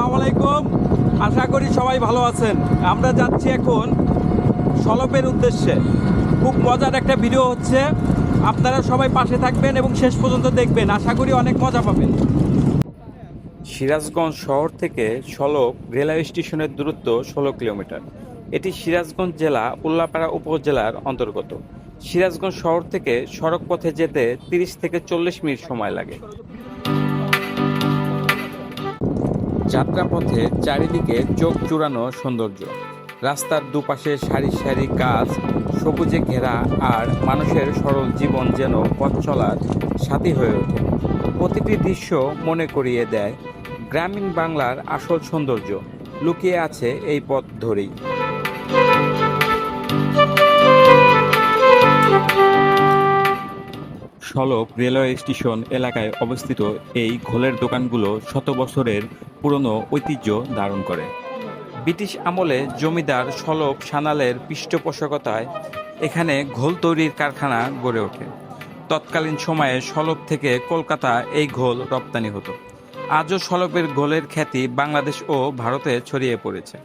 আসসালামু আলাইকুম। আশা করি সবাই ভালো আছেন। আমরা যাচ্ছি এখন সলপের উদ্দেশ্যে। খুব মজার একটা ভিডিও হচ্ছে। আপনারা সবাই পাশে থাকবেন এবং শেষ পর্যন্ত দেখবেন। আশা করি অনেক মজা পাবেন। সিরাজগঞ্জ শহর থেকে সলপ রেলওয়ে স্টেশনের দূরত্ব ষোলো কিলোমিটার। এটি সিরাজগঞ্জ জেলা উল্লাপাড়া উপজেলার অন্তর্গত। সিরাজগঞ্জ শহর থেকে সড়ক পথে যেতে তিরিশ থেকে চল্লিশ মিনিট সময় লাগে। যাত্রাপথে চারিদিকে চোখ জুড়ানো সৌন্দর্য। রাস্তার দুপাশে সারি সারি গাছ, সবুজে ঘেরা আর মানুষের সরল জীবন যেন পথ চলার সাথী হয়ে ওঠে। প্রতিটি দৃশ্য মনে করিয়ে দেয় গ্রামীণ বাংলার আসল সৌন্দর্য। লুকিয়ে আছে এই পথ ধরেই। সলপ রেলওয়ে স্টেশন এলাকায় অবস্থিত এই ঘোলের দোকানগুলো শত বছরের পুরনো ঐতিহ্য ধারণ করে। ব্রিটিশ আমলে জমিদার সলপ সানালের পৃষ্ঠপোষকতায় এখানে ঘোল তৈরির কারখানা গড়ে ওঠে। তৎকালীন সময়ে সলপ থেকে কলকাতা এই ঘোল রপ্তানি হতো। আজও সলপের ঘোলের খ্যাতি বাংলাদেশ ও ভারতে ছড়িয়ে পড়েছে।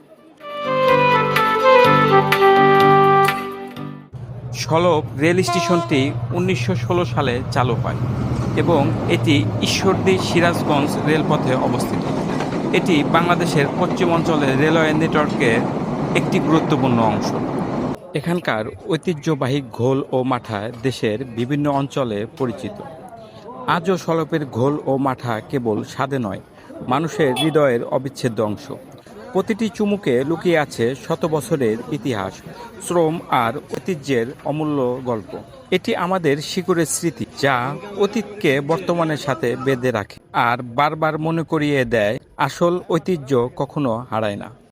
সলপ রেল স্টেশনটি উনিশশো ষোলো সালে চালু হয় এবং এটি ঈশ্বরদী সিরাজগঞ্জ রেলপথে অবস্থিত। এটি বাংলাদেশের পশ্চিম অঞ্চলের রেলওয়ে নেটওয়ার্কের একটি গুরুত্বপূর্ণ অংশ। এখানকার ঐতিহ্যবাহী ঘোল ও মাঠা দেশের বিভিন্ন অঞ্চলে পরিচিত। আজও সলপের ঘোল ও মাঠা কেবল স্বাদে নয়, মানুষের হৃদয়ের অবিচ্ছেদ্য অংশ। প্রতিটি চুমুকে লুকিয়ে আছে শত বছরের ইতিহাস, শ্রম আর ঐতিহ্যের অমূল্য গল্প। এটি আমাদের শিকড়ের স্মৃতি যা অতীতকে বর্তমানের সাথে বেঁধে রাখে আর বারবার মনে করিয়ে দেয় আসল ঐতিহ্য কখনো হারায় না।